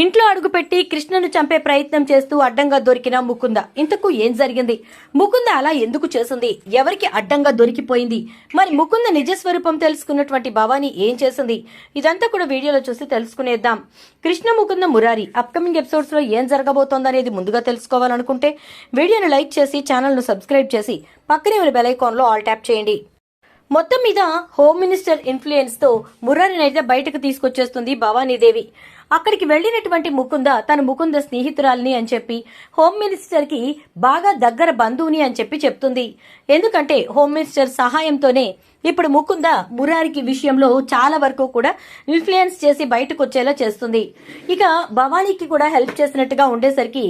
ఇంట్లో అడుగుపెట్టి కృష్ణను చంపే ప్రయత్నం చేస్తూ అడ్డంగా దొరికిన ముకుంద. ఇంతకు ఏం జరిగింది? ముకుంద అలా ఎందుకు చేసింది? ఎవరికి అడ్డంగా దొరికిపోయింది? మరి ముకుంద నిజస్వరూపం తెలుసుకున్నటువంటి భవానీ ఏం చేసింది? ఇదంతా కూడా వీడియోలో చూసి తెలుసుకునేద్దాం. కృష్ణ ముకుంద మురారి అప్కమింగ్ ఎపిసోడ్స్లో ఏం జరగబోతోందనేది ముందుగా తెలుసుకోవాలనుకుంటే వీడియోను లైక్ చేసి ఛానల్ను సబ్స్క్రైబ్ చేసి పక్కనే ఉన్న బెల్లో ఆల్ ట్యాప్ చేయండి. మొత్తం మీద హోమ్ మినిస్టర్ ఇన్ఫ్లుయెన్స్తో అయితే బయటకు తీసుకొచ్చేస్తుంది భవానీదేవి. అక్కడికి వెళ్ళినటువంటి ముకుంద తన ముకుంద స్నేహితురాలిని అని చెప్పి హోమ్ మినిస్టర్కి బాగా దగ్గర బంధువుని అని చెప్పి చెప్తుంది. ఎందుకంటే హోమ్ మినిస్టర్ సహాయంతోనే ఇప్పుడు ముకుంద మురారికి విషయంలో చాలా వరకు కూడా ఇన్ఫ్లుయెన్స్ చేసి బయటకు వచ్చేలా చేస్తుంది. ఇక భవానీకి కూడా హెల్ప్ చేసినట్టుగా ఉండేసరికి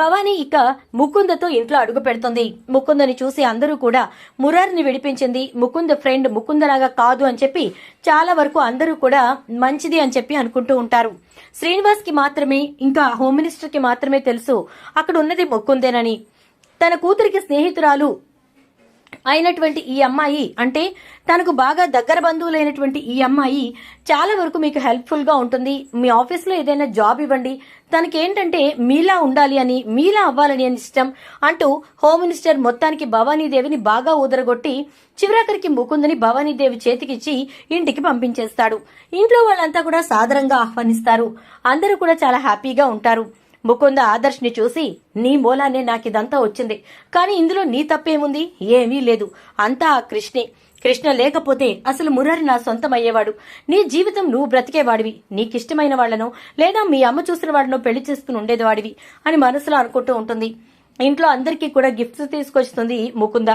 భవానీ ఇక ముకుందతో ఇంట్లో అడుగు పెడుతుంది. ముకుందని చూసి అందరూ కూడా మురారిని విడిపించింది ముకుంద ఫ్రెండ్ ముకుందలాగా కాదు అని చెప్పి చాలా వరకు అందరూ కూడా మంచిది అని చెప్పి అనుకుంటూ ఉంటారు. శ్రీనివాస్కి మాత్రమే ఇంకా హోమ్ మినిస్టర్కి మాత్రమే తెలుసు అక్కడ ఉన్నది మొక్కుందేనని. తన కూతురికి స్నేహితురాలు అయినటువంటి ఈ అమ్మాయి అంటే తనకు బాగా దగ్గర బంధువులైనటువంటి ఈ అమ్మాయి చాలా వరకు మీకు హెల్ప్ఫుల్గా ఉంటుంది. మీ ఆఫీస్లో ఏదైనా జాబ్ ఇవ్వండి. తనకేంటంటే మీలా ఉండాలి అని మీలా అవ్వాలని అని ఇష్టం అంటూ హోమ్ మినిస్టర్ మొత్తానికి భవానీదేవిని బాగా ఊదరగొట్టి చివరాఖరికి ముకుందని భవానీదేవి చేతికిచ్చి ఇంటికి పంపించేస్తాడు. ఇంట్లో వాళ్ళంతా కూడా సాదరంగా ఆహ్వానిస్తారు. అందరూ కూడా చాలా హ్యాపీగా ఉంటారు. ముకుంద ఆదర్శ్ని చూసి నీ మూలానే నాకిదంతా వచ్చింది. కానీ ఇందులో నీ తప్పేముంది? ఏమీ లేదు. అంతా ఆ కృష్ణే. కృష్ణ లేకపోతే అసలు మురారి నా సొంతం అయ్యేవాడు నీ జీవితం నువ్వు బ్రతికేవాడివి. నీకిష్టమైన వాళ్ళను లేదా మీ అమ్మ చూసిన వాళ్ళను పెళ్ళి చేసుకుని ఉండేదివాడివి అని మనసులో అనుకుంటూ ఉంటుంది. ఇంట్లో అందరికీ కూడా గిఫ్ట్స్ తీసుకొస్తుంది ముకుంద.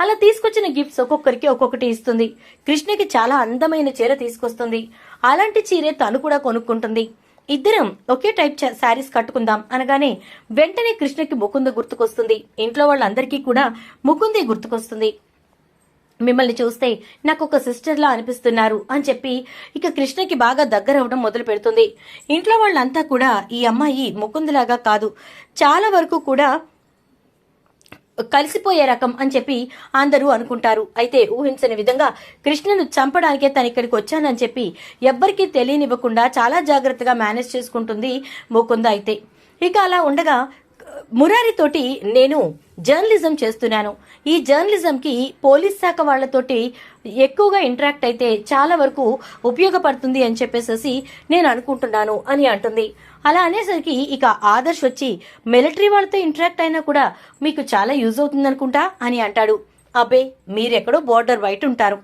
అలా తీసుకొచ్చిన గిఫ్ట్స్ ఒక్కొక్కరికి ఒక్కొక్కటి ఇస్తుంది. కృష్ణకి చాలా అందమైన చీర తీసుకొస్తుంది. అలాంటి చీరే తను కూడా కొనుక్కుంటుంది. ఇద్దరం ఒకే టైప్ శారీస్ కట్టుకుందాం అనగానే వెంటనే కృష్ణకి ముకుంద గుర్తుకొస్తుంది. ఇంట్లో వాళ్ళందరికీ కూడా ముకుందే గుర్తుకొస్తుంది. మిమ్మల్ని చూస్తే నాకు ఒక సిస్టర్లా అనిపిస్తున్నారు అని చెప్పి ఇక కృష్ణకి బాగా దగ్గర అవడం మొదలు పెడుతుంది. ఇంట్లో వాళ్ళంతా కూడా ఈ అమ్మాయి ముకుందులాగా కాదు. చాలా వరకు కూడా కలిసిపోయే రకం అని చెప్పి అందరూ అనుకుంటారు. అయితే ఊహించని విధంగా కృష్ణను చంపడానికే తను ఇక్కడికి వచ్చానని చెప్పి ఎవ్వరికీ తెలియనివ్వకుండా చాలా జాగ్రత్తగా మేనేజ్ చేసుకుంటుంది ముకుంద అయితే. ఇక అలా ఉండగా మురారితోటి నేను జర్నలిజం చేస్తున్నాను. ఈ జర్నలిజంకి పోలీస్ శాఖ వాళ్ళతోటి ఎక్కువగా ఇంటరాక్ట్ అయితే చాలా వరకు ఉపయోగపడుతుంది అని చెప్పేసి నేను అనుకుంటున్నాను అని అంటుంది. అలా అనేసరికి ఇక ఆదర్శ్ వచ్చి మిలిటరీ వాళ్ళతో ఇంటరాక్ట్ అయినా కూడా మీకు చాలా యూజ్ అవుతుంది అనుకుంటా? అని అంటాడు. అబ్బే మీరెక్కడో బోర్డర్ బయట ఉంటారు.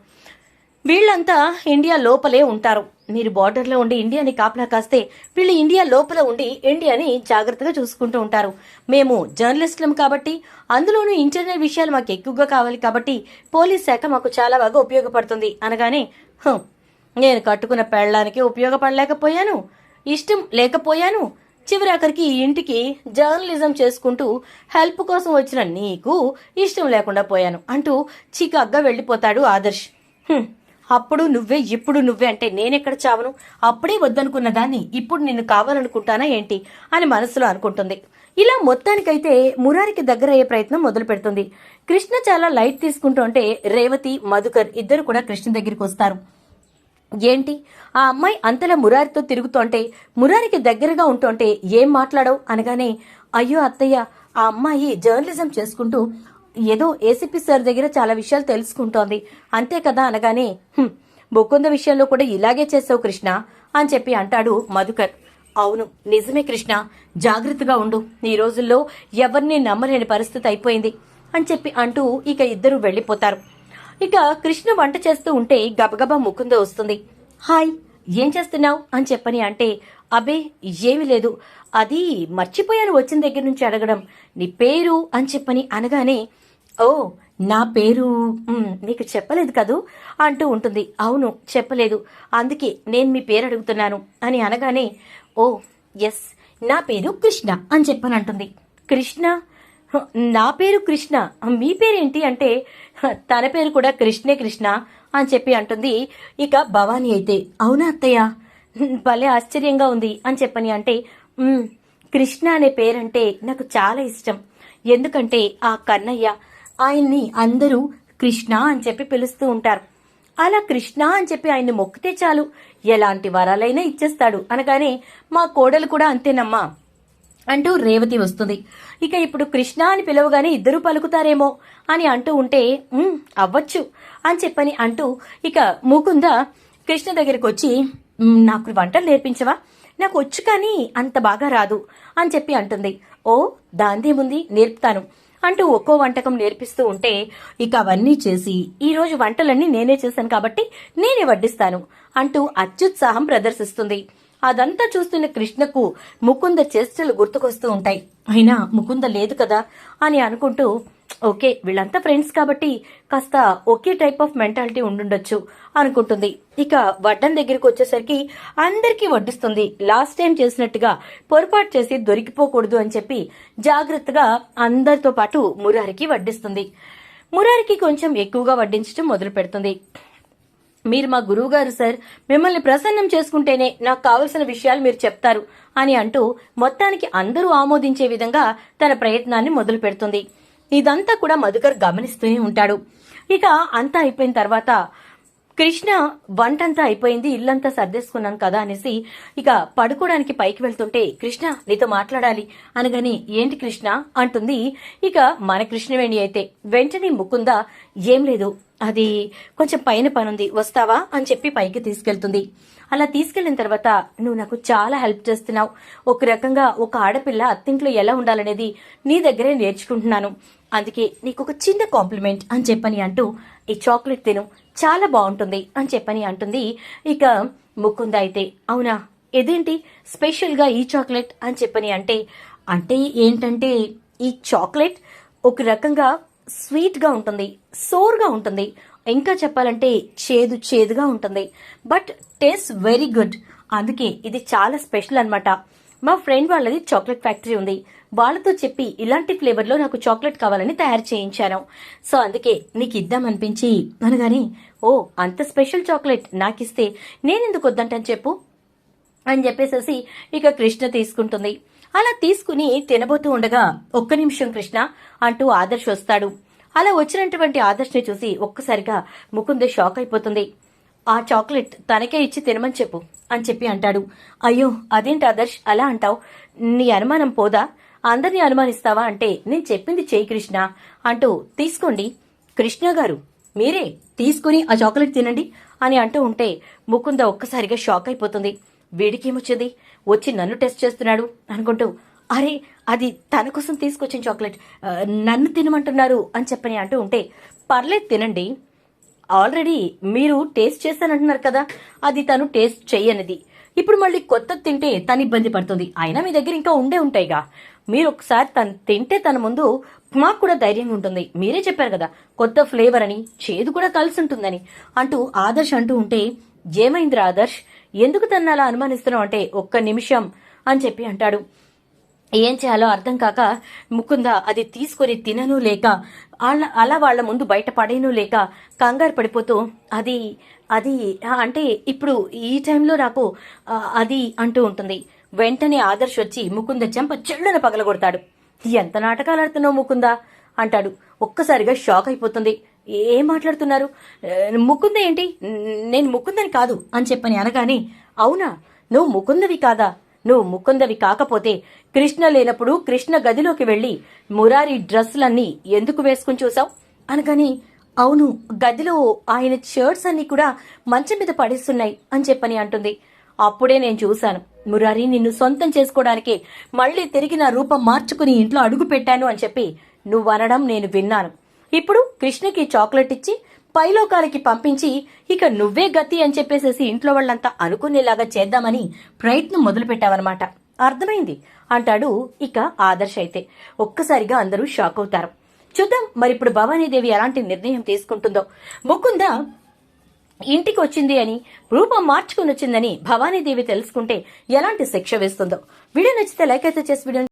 వీళ్ళంతా ఇండియా లోపలే ఉంటారు. మీరు బార్డర్లో ఉండి ఇండియాని కాపలా కాస్తే వీళ్ళు ఇండియా లోపల ఉండి ఇండియాని జాగ్రత్తగా చూసుకుంటూ ఉంటారు. మేము జర్నలిస్టులం కాబట్టి అందులోనూ ఇంటర్నల్ విషయాలు మాకు ఎక్కువగా కావాలి కాబట్టి పోలీస్ శాఖ మాకు చాలా బాగా ఉపయోగపడుతుంది. అనగానే నేను కట్టుకున్న పెళ్ళడానికి ఉపయోగపడలేకపోయాను ఇష్టం లేకపోయాను. చివరి అక్కడికి ఈ ఇంటికి జర్నలిజం చేసుకుంటూ హెల్ప్ కోసం వచ్చిన నీకు ఇష్టం లేకుండా పోయాను అంటూ చికాగ్గా వెళ్ళిపోతాడు ఆదర్శ్. అప్పుడు నువ్వే ఇప్పుడు నువ్వే అంటే నేనెక్కడ చావను? అప్పుడే వద్దనుకున్న దాన్ని ఇప్పుడు నిన్ను కావాలనుకుంటానా ఏంటి? అని మనసులో అనుకుంటుంది. ఇలా మొత్తానికైతే మురారికి దగ్గర అయ్యే ప్రయత్నం మొదలు పెడుతుంది. కృష్ణ చాలా లైట్ తీసుకుంటుంటే రేవతి మధుకర్ ఇద్దరు కూడా కృష్ణ దగ్గరికి వస్తారు. ఏంటి? ఆ అమ్మాయి అంతలా మురారితో తిరుగుతుంటే మురారికి దగ్గరగా ఉంటుంటే ఏం మాట్లాడవు అనగానే అయ్యో అత్తయ్య ఆ అమ్మాయి జర్నలిజం చేసుకుంటూ ఏదో ఏసీపీ సార్ దగ్గర చాలా విషయాలు తెలుసుకుంటోంది. అంతే కదా అనగానే బొక్కుంద విషయంలో కూడా ఇలాగే చేసావు కృష్ణ అని చెప్పి అంటాడు మధుకర్. అవును నిజమే కృష్ణ. జాగ్రత్తగా ఉండు. ఈ రోజుల్లో ఎవరిని నమ్మలేని పరిస్థితి అయిపోయింది అని చెప్పి అంటూ ఇక ఇద్దరు వెళ్ళిపోతారు ఇక కృష్ణ వంట చేస్తూ ఉంటే గబగబా ముకుంద వస్తుంది. హాయ్ ఏం చేస్తున్నావు? అని చెప్పని అంటే అబే ఏమి లేదు. అది మర్చిపోయాను వచ్చిన దగ్గర నుంచి అడగడం. నీ పేరు అని చెప్పని అనగానే ఓ నా పేరు నీకు చెప్పలేదు కదూ? అంటూ ఉంటుంది. అవును చెప్పలేదు. అందుకే నేను మీ పేరు అడుగుతున్నాను అని అనగానే ఓ ఎస్ నా పేరు కృష్ణ అని చెప్పని అంటుంది కృష్ణ నా పేరు కృష్ణ. మీ పేరేంటి అంటే తన పేరు కూడా కృష్ణే కృష్ణ అని చెప్పి అంటుంది. ఇక భవానీ అయితే అవునా అత్తయ్య? భలే ఆశ్చర్యంగా ఉంది అని చెప్పని అంటే కృష్ణ అనే పేరంటే నాకు చాలా ఇష్టం. ఎందుకంటే ఆ కన్నయ్య ఆయన్ని అందరూ కృష్ణ అని చెప్పి పిలుస్తూ ఉంటారు. అలా కృష్ణ అని చెప్పి ఆయన్ని మొక్కితే చాలు. ఎలాంటి వరాలైనా ఇచ్చేస్తాడు. అనగానే మా కోడలు కూడా అంతేనమ్మా అంటూ రేవతి వస్తుంది. ఇక ఇప్పుడు కృష్ణ అని పిలవగానే ఇద్దరు పలుకుతారేమో అని అంటూ ఉంటే అవ్వచ్చు అని చెప్పని అంటూ ఇక ముకుంద కృష్ణ దగ్గరికి వచ్చి నాకు వంటలు నేర్పించవా? నాకు వచ్చు కానీ అంత బాగా రాదు అని చెప్పి అంటుంది. ఓ దాందేముంది? నేర్పుతాను. అంటూ ఒక్కో వంటకం నేర్పిస్తూ ఉంటే ఇక అవన్నీ చేసి ఈరోజు వంటలన్నీ నేనే చేశాను కాబట్టి నేనే వడ్డిస్తాను అంటూ అత్యుత్సాహం ప్రదర్శిస్తుంది. అదంతా చూస్తున్న కృష్ణకు ముకుంద చేష్టలు గుర్తుకొస్తూ ఉంటాయి. అయినా ముకుంద లేదు కదా అని అనుకుంటూ ఓకే వీళ్ళంతా ఫ్రెండ్స్ కాబట్టి కాస్త ఒకే టైప్ ఆఫ్ మెంటాలిటీ ఉండుండొచ్చు అనుకుంటుంది. ఇక వడ్డం దగ్గరికి వచ్చేసరికి అందరికీ వడ్డిస్తుంది. లాస్ట్ టైం చేసినట్టుగా పొరపాటు చేసి దొరికిపోకూడదు అని చెప్పి జాగ్రత్తగా అందరితో పాటు మురారికి వడ్డిస్తుంది. మురారికి కొంచెం ఎక్కువగా వడ్డించడం మొదలు పెడుతుంది మీరు మా గురువు గారు సార్. మిమ్మల్ని ప్రసన్నం చేసుకుంటేనే నాకు కావలసిన విషయాలు మీరు చెప్తారు అని అంటూ మొత్తానికి అందరూ ఆమోదించే విధంగా తన ప్రయత్నాన్ని మొదలు పెడుతుంది. ఇదంతా కూడా మధుకర్ గమనిస్తూనే ఉంటాడు. ఇక అంతా అయిపోయిన తర్వాత కృష్ణ వంటంతా అయిపోయింది ఇల్లంతా సర్దేసుకున్నాను కదా అనేసి ఇక పడుకోవడానికి పైకి వెళ్తుంటే కృష్ణ నీతో మాట్లాడాలి అనగానే ఏంటి కృష్ణ? అంటుంది. ఇక మన కృష్ణవేణి అయితే వెంటనే ముకుందా ఏం లేదు అది కొంచెం పైన పనుంది వస్తావా? అని చెప్పి పైకి తీసుకెళ్తుంది. అలా తీసుకెళ్ళిన తర్వాత నువ్వు నాకు చాలా హెల్ప్ చేస్తున్నావు. ఒక రకంగా ఒక ఆడపిల్ల అత్తింట్లో ఎలా ఉండాలనేది నీ దగ్గరే నేర్చుకుంటున్నాను. అందుకే నీకు ఒక చిన్న కాంప్లిమెంట్ అని చెప్పని అంటూ ఈ చాక్లెట్ తిను. చాలా బాగుంటుంది అని చెప్పని అంటుంది. ఇక ముకుంద అయితే అవునా? ఇదేంటి? స్పెషల్గా ఈ చాక్లెట్ అని చెప్పని అంటే అంటే ఏంటంటే ఈ చాక్లెట్ ఒక రకంగా స్వీట్గా ఉంటుంది సోర్గా ఉంటుంది. ఇంకా చెప్పాలంటే చేదు చేదుగా ఉంటుంది. But taste very good. అందుకే ఇది చాలా స్పెషల్ అనమాట మా ఫ్రెండ్ వాళ్ళది చాక్లెట్ ఫ్యాక్టరీ ఉంది. వాళ్ళతో చెప్పి ఇలాంటి ఫ్లేవర్లో నాకు చాక్లెట్ కావాలని తయారు చేయించాను. సో అందుకే నీకు ఇద్దామనిపించి అనగానే ఓ అంత స్పెషల్ చాక్లెట్ నాకిస్తే నేనెందుకు వద్దంటని చెప్పు? అని చెప్పేసేసి ఇక కృష్ణ తీసుకుంటుంది. అలా తీసుకుని తినబోతూ ఉండగా ఒక్క నిమిషం కృష్ణ అంటూ ఆదర్శ్ వస్తాడు. అలా వచ్చినటువంటి ఆదర్శ్ని చూసి ఒక్కసారిగా ముకుంద్ షాక్ అయిపోతుంది. ఆ చాక్లెట్ తనకే ఇచ్చి తినమని చెప్పు అని చెప్పి అంటాడు. అయ్యో అదేంటి ఆదర్శ్? అలా అంటావు? నీ అనుమానం పోదా? అందరినీ అనుమానిస్తావా అంటే నేను చెప్పింది చేయి కృష్ణ అంటూ తీసుకోండి. కృష్ణ గారు మీరే తీసుకుని ఆ చాక్లెట్ తినండి అని అంటూ ఉంటే ముకుంద ఒక్కసారిగా షాక్ అయిపోతుంది. వీడికేమొచ్చింది? వచ్చి నన్ను టెస్ట్ చేస్తున్నాడు అనుకుంటూ అరే అది తన కోసం తీసుకొచ్చిన చాక్లెట్ నన్ను తినమంటున్నారు అని చెప్పని అంటూ ఉంటే పర్లేదు తినండి. ఆల్రెడీ మీరు టేస్ట్ చేశానంటున్నారు కదా అది తను టేస్ట్ చెయ్యనిది ఇప్పుడు మళ్ళీ కొత్త తింటే తను ఇబ్బంది పడుతుంది. అయినా మీ దగ్గర ఇంకా ఉండే ఉంటాయిగా. మీరు ఒకసారి తను తింటే తన ముందు మాకు కూడా ధైర్యంగా ఉంటుంది. మీరే చెప్పారు కదా కొత్త ఫ్లేవర్ అని చేదు కూడా కలిసి ఉంటుందని అంటూ ఆదర్శ్ అంటూ ఉంటే ఏమైందిరా ఆదర్శ్ ఎందుకు తను అలా అనుమానిస్తున్నావు అంటే ఒక్క నిమిషం అని చెప్పి అంటాడు. ఏం చేయాలో అర్థం కాక ముకుంద అది తీసుకొని తినను లేక వాళ్ళ అలా వాళ్ళ ముందు బయట పడేను లేక కంగారు పడిపోతూ అది అది అంటే ఇప్పుడు ఈ టైంలో నాకు అది అంటూ ఉంటుంది. వెంటనే ఆదర్శ్ వచ్చి ముకుంద చెంప చెళ్ళున పగలగొడతాడు. ఎంత నాటకాలు ఆడుతున్నావు ముకుంద? అంటాడు. ఒక్కసారిగా షాక్ అయిపోతుంది. ఏం మాట్లాడుతున్నారు? ముకుంద ఏంటి? నేను ముకుందని కాదు అని చెప్పని అనగానే అవునా? నువ్వు ముకుందవి కాదా? నువ్వు ముకుందవి కాకపోతే కృష్ణ లేనప్పుడు కృష్ణ గదిలోకి వెళ్ళి మురారి డ్రెస్సులన్నీ ఎందుకు వేసుకుని చూసావు అనగాని అవును గదిలో ఆయన షర్ట్స్ అన్ని కూడా మంచం మీద పడేస్తున్నాయి అని చెప్పని అంటుంది. అప్పుడే నేను చూశాను. మురారి నిన్ను సొంతం చేసుకోవడానికే మళ్ళీ తిరిగి నా రూపం మార్చుకుని ఇంట్లో అడుగు పెట్టాను అని చెప్పి నువ్వు అనడం నేను విన్నాను. ఇప్పుడు కృష్ణకి చాక్లెట్ ఇచ్చి పైలోకాలకి పంపించి ఇక నువ్వే గతి అని చెప్పేసేసి ఇంట్లో వాళ్ళంతా అనుకునేలాగా చేద్దామని ప్రయత్నం మొదలు పెట్టావన్నమాట అర్థమైంది? అంటాడు ఇక ఆదర్శ్ అయితే. ఒక్కసారిగా అందరూ షాక్ అవుతారు. చూద్దాం మరి ఇప్పుడు భవానీదేవి ఎలాంటి నిర్ణయం తీసుకుంటుందో. ముకుంద ఇంటికి వచ్చింది అని రూపం మార్చుకుని వచ్చిందని భవానీదేవి తెలుసుకుంటే ఎలాంటి శిక్ష వేస్తుందో. వీడియో నచ్చితే లైక్ అయితే చేసి వీడియో